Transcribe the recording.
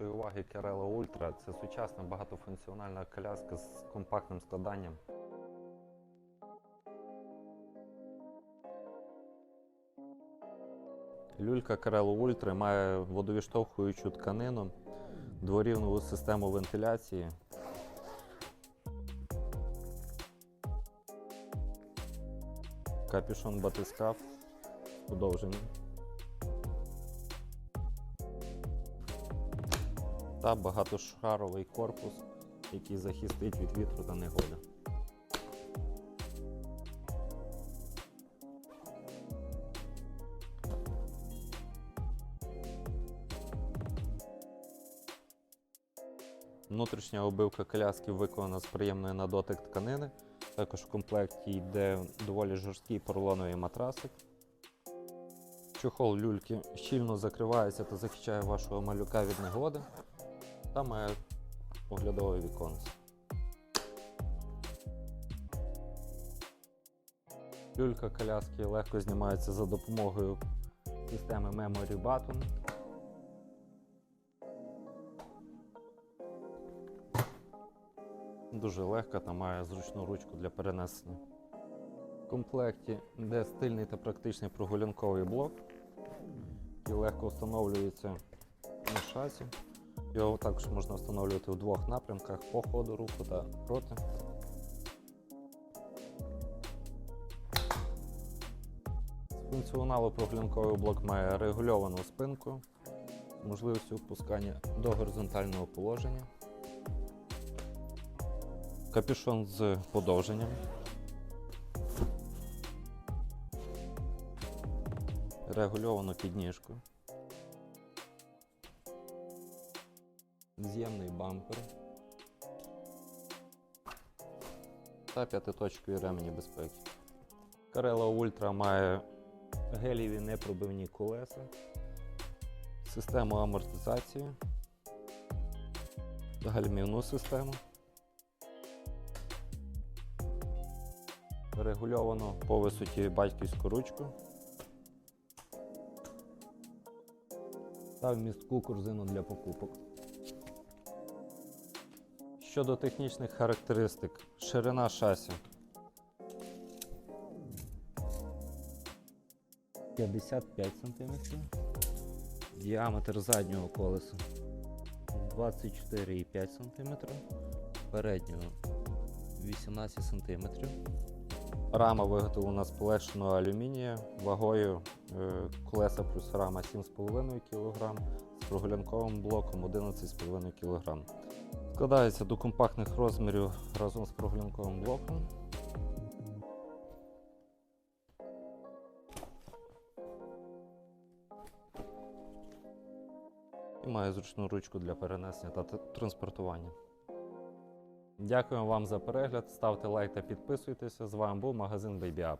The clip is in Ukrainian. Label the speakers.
Speaker 1: вашої уваги Carella Ultra. Це сучасна багатофункціональна коляска з компактним складанням. Люлька Carella Ultra має водовіштовхуючу тканину, дворівневу систему вентиляції. Капюшон батискаф подовжений. Та багатошаровий корпус, який захистить від вітру та негоди. Внутрішня обивка коляски виконана з приємної на дотик тканини. Також в комплекті йде доволі жорсткий поролоновий матрасик. Чохол люльки щільно закривається та захищає вашого малюка від негоди має оглядове віконце. Люлька коляски легко знімається за допомогою системи Memory Button. Дуже легка та має зручну ручку для перенесення. В комплекті йде стильний та практичний прогулянковий блок, який легко встановлюється на шасі. Його також можна встановлювати в двох напрямках по ходу руху та проти. З функціоналу прогулянковий блок має регульовану спинку можливістю опускання до горизонтального положення. Капюшон з подовженням. Регульовану підніжку. З'ємний бампер. Та п'ятиточкові ремені безпеки. Carella Ultra має геліві непробивні колеса, систему амортизації, гальмівну систему. Регульовано по висоті батьківську ручку. Та вмістку корзину для покупок. Щодо технічних характеристик, ширина шасі. 55 см, діаметр заднього колеса. 24,5 см, переднього. 18 см. Рама виготовлена з полегшеного алюмінія. Вагою е, колеса плюс рама 7,5 кг з прогулянковим блоком 11,5 кг. Складається до компактних розмірів разом з прогулянковим блоком. І має зручну ручку для перенесення та транспортування. Дякую вам за перегляд. Ставте лайк та підписуйтеся. З вами був магазин Baby Up.